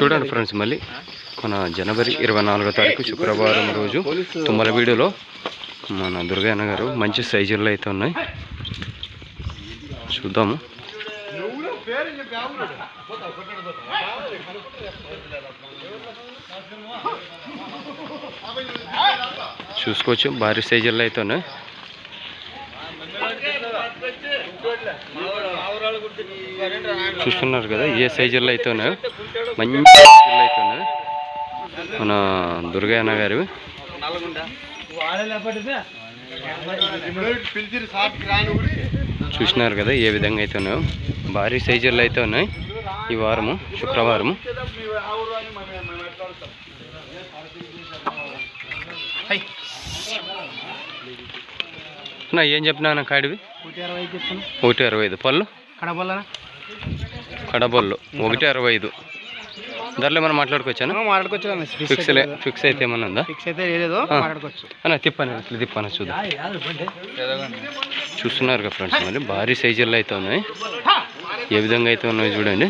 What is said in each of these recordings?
చూడండి ఫ్రెండ్స్ మళ్ళీ మన జనవరి ఇరవై నాలుగో తారీఖు శుక్రవారం రోజు తుమ్మల వీడియోలో మన దుర్గాయన గారు మంచి సైజుల్లో అయితే ఉన్నాయి. చూద్దాము. చూసుకోవచ్చు భారీ సైజుల్లో అయితే ఉన్నాయి. చూస్తున్నారు కదా ఏ సైజుల్లో అయితే ఉన్నాయో మంచి సైజుల్లో అయితే ఉన్నాయి మన దుర్గాయన గారు. చూసినారు కదా ఏ విధంగా అయితే ఉన్నాయో భారీ సైజుల్లో అయితే ఉన్నాయి ఈ వారము శుక్రవారము. నా ఏం చెప్పినా కాడివి? ఒకటి అరవై ఐదు పళ్ళు? కడబొల్లు ఒకటి అరవై ఐదు. ధరలు ఏమైనా మాట్లాడుకోవచ్చాను మాట్లాడుకోవచ్చు ఫిక్స్ ఫిక్స్ అయితే ఏమన్నా ఉందా? ఫిక్స్ అయితే లేదు. మాట్లాడుకోవచ్చు. అన్న తిప్పని ఇట్లా తిప్పని చూద్దాం. చూస్తున్నారు కదా ఫ్రెండ్స్ మరి భారీ సైజుల్లో అయితే ఉన్నాయి. ఏ విధంగా అయితే ఉన్నాయో చూడండి.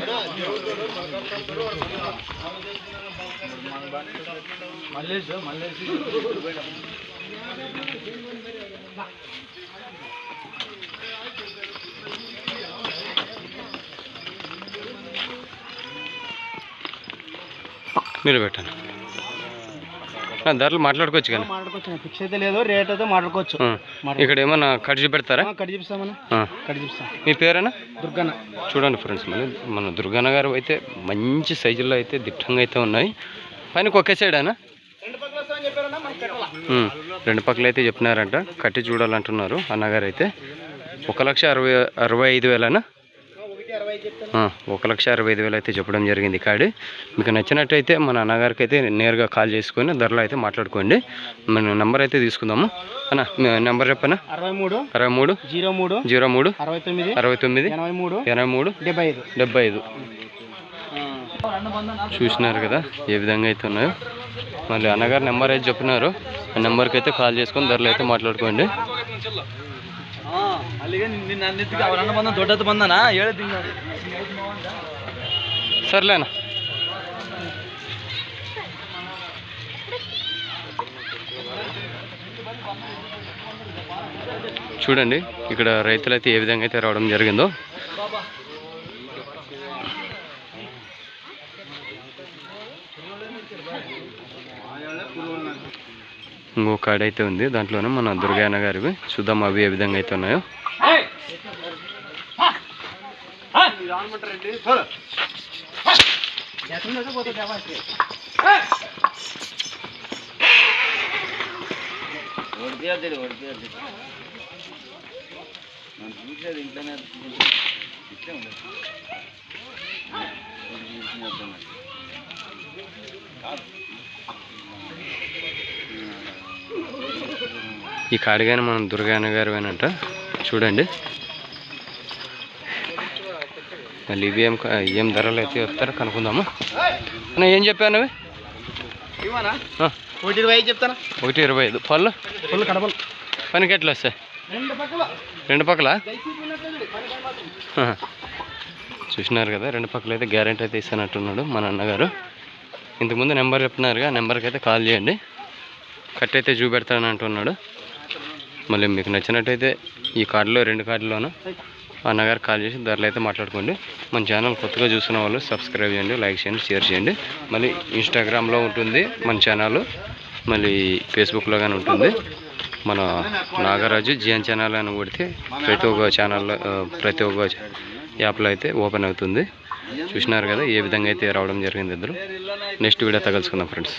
మీరు పెట్టండి. ధరలు మాట్లాడుకోవచ్చు కానీ. మాట్లాడుకోవచ్చు ఫిక్స్ అయితే లేదు రేట్ అయితే మాట్లాడుకోవచ్చు. ఇక్కడ ఏమన్నా కట్ చూపెడతారా? కట్ చూపిస్తామన్నా. ఆ, కట్ చూపిస్తాం. మీ పేరేనా? దుర్గన్న. చూడండి ఫ్రెండ్స్ మళ్ళీ మన దుర్గాన గారు అయితే మంచి సైజుల్లో అయితే దిట్టంగా అయితే ఉన్నాయి. పైన ఒకే సైడేనా రెండు పక్కల అయితే చెప్పినారంట. కట్టి చూడాలంటున్నారు అన్నగారు అయితే. ఒక లక్ష అరవై అరవై ఐదు వేలనా? ఒక లక్ష అరవై ఐదు వేలు అయితే చెప్పడం జరిగింది కాడి. మీకు నచ్చినట్టయితే మన అన్నగారికి అయితే నేరుగా కాల్ చేసుకొని ధరలు అయితే మాట్లాడుకోండి. మన నెంబర్ అయితే తీసుకుందాము. అన్న నెంబర్ చెప్పనా? అరవై మూడు అరవై మూడు జీరో మూడు జీరో మూడు అరవై తొమ్మిది అరవై తొమ్మిది ఎనభై మూడు ఎనభై మూడు డెబ్బై ఐదు. డెబ్బై ఐదు. చూసినారు కదా ఏ విధంగా అయితే ఉన్నాయో. మళ్ళీ అన్నగారు నెంబర్ అయితే చెప్పినారు. ఆ నెంబర్కి అయితే కాల్ చేసుకొని ధరలు అయితే మాట్లాడుకోండి. ಅಲ್ಲಿಗೆ ನಿನ್ನ ಅಂದಿದ್ದಕ್ಕೆ ಅವ್ರ ಅಣ್ಣ ಬಂದ ದೊಡ್ಡದು ಬಂದನ ಹೇಳಿದ್ದೀನಿ సర్లేనా చూడండి ఇక్కడ రైతులు అయితే ఏ విధంగా అయితే రావడం జరిగిందో ఇంకో కాడ అయితే ఉంది. దాంట్లోనే మన దుర్గాయన గారివి. చూద్దాం అవి ఏ విధంగా అయితే ఉన్నాయో. ఈ కాడిగానే మనం దుర్గాయన గారివేనంట. చూడండి. మళ్ళీ ఇవి ఏం ఏం ధరలు అయితే వస్తారో కనుక్కుందాము? అన్న ఏం చెప్పాను అవి? ఒకటి ఇరవై ఐదు చెప్తానా? ఒకటి ఇరవై ఐదు. పళ్ళు? ఫుల్ కడపలు. పనికి ఎట్లా వస్తాయి? రెండు పక్కల. చూసినారు కదా రెండు పక్కల అయితే గ్యారెంటీ అయితే ఇస్తానంటున్నాడు మన అన్నగారు. ఇంతకుముందు నెంబర్ చెప్పినారుగా నెంబర్కి అయితే కాల్ చేయండి. కట్ అయితే చూపెడతాను అంటున్నాడు. మళ్ళీ మీకు నచ్చినట్టయితే ఈ కార్డులో రెండు కార్డులోనూ అన్నగారు కాల్ చేసి ధరలు అయితే మాట్లాడుకోండి. మన ఛానల్ కొత్తగా చూస్తున్న వాళ్ళు సబ్స్క్రైబ్ చేయండి లైక్ చేయండి షేర్ చేయండి. మళ్ళీ ఇన్స్టాగ్రామ్లో ఉంటుంది మన ఛానల్ మళ్ళీ ఫేస్బుక్లో కానీ ఉంటుంది. మన నాగరాజు జిఎన్ ఛానల్ అని కొడితే ప్రతి ఒక్క ఛానల్లో ప్రతి ఒక్క యాప్లో అయితే ఓపెన్ అవుతుంది. చూసినారు కదా ఏ విధంగా అయితే రావడం జరిగింది ఇద్దరు. నెక్స్ట్ వీడియో తగలుచుకుందాం ఫ్రెండ్స్.